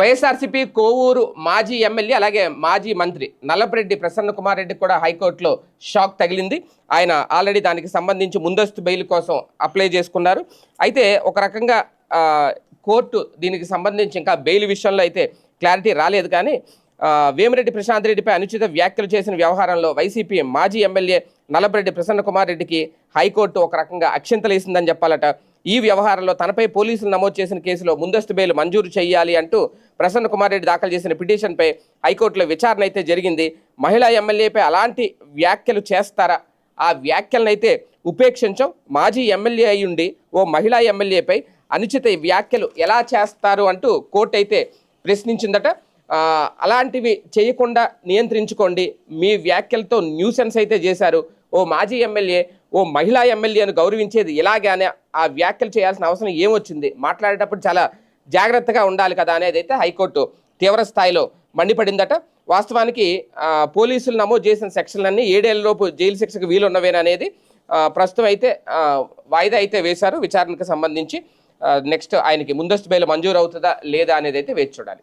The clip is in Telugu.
వైఎస్ఆర్సీపీ కోవూరు మాజీ ఎమ్మెల్యే అలాగే మాజీ మంత్రి నల్లపరెడ్డి ప్రసన్న కుమార్ రెడ్డి కూడా హైకోర్టులో షాక్ తగిలింది. ఆయన ఆల్రెడీ దానికి సంబంధించి ముందస్తు బెయిల్ కోసం అప్లై చేసుకున్నారు. అయితే ఒక రకంగా కోర్టు దీనికి సంబంధించి ఇంకా బెయిల్ విషయంలో అయితే క్లారిటీ రాలేదు కానీ వేమిరెడ్డి ప్రశాంత్ రెడ్డిపై అనుచిత వ్యాఖ్యలు చేసిన వ్యవహారంలో వైసీపీ మాజీ ఎమ్మెల్యే నల్లపరెడ్డి ప్రసన్న కుమార్ రెడ్డికి హైకోర్టు ఒక రకంగా అక్షింతలేసిందని చెప్పాలట. ఈ వ్యవహారంలో తనపై పోలీసులు నమోదు చేసిన కేసులో ముందస్తు బెయిల్ మంజూరు చేయాలి అంటూ ప్రసన్న కుమార్ రెడ్డి దాఖలు చేసిన పిటిషన్పై హైకోర్టులో విచారణ అయితే జరిగింది. మహిళా ఎమ్మెల్యేపై అలాంటి వ్యాఖ్యలు చేస్తారా? ఆ వ్యాఖ్యలనైతే ఉపేక్షించం. మాజీ ఎమ్మెల్యే అయి ఉండి ఓ మహిళా ఎమ్మెల్యేపై అనుచిత వ్యాఖ్యలు ఎలా చేస్తారు అంటూ కోర్టు అయితే ప్రశ్నించిందట. అలాంటివి చేయకుండా నియంత్రించుకోండి. మీ వ్యాఖ్యలతో న్యూసెన్స్ అయితే చేశారు. ఓ మాజీ ఎమ్మెల్యే ఓ మహిళా ఎమ్మెల్యేను గౌరవించేది ఇలాగానే ఆ వ్యాఖ్యలు చేయాల్సిన అవసరం ఏమొచ్చింది? మాట్లాడేటప్పుడు చాలా జాగ్రత్తగా ఉండాలి కదా అనేది అయితే హైకోర్టు తీవ్ర స్థాయిలో మండిపడిందట. వాస్తవానికి పోలీసులు నమోదు చేసిన సెక్షన్లన్నీ ఏడేళ్ళలోపు జైలు శిక్షకు వీలున్నవేననేది ప్రస్తుతం అయితే వాయిదా అయితే వేశారు. విచారణకు సంబంధించి నెక్స్ట్ ఆయనకి ముందస్తు బెయిల్ మంజూరు అవుతుందా లేదా అనేది అయితే వేచి చూడాలి.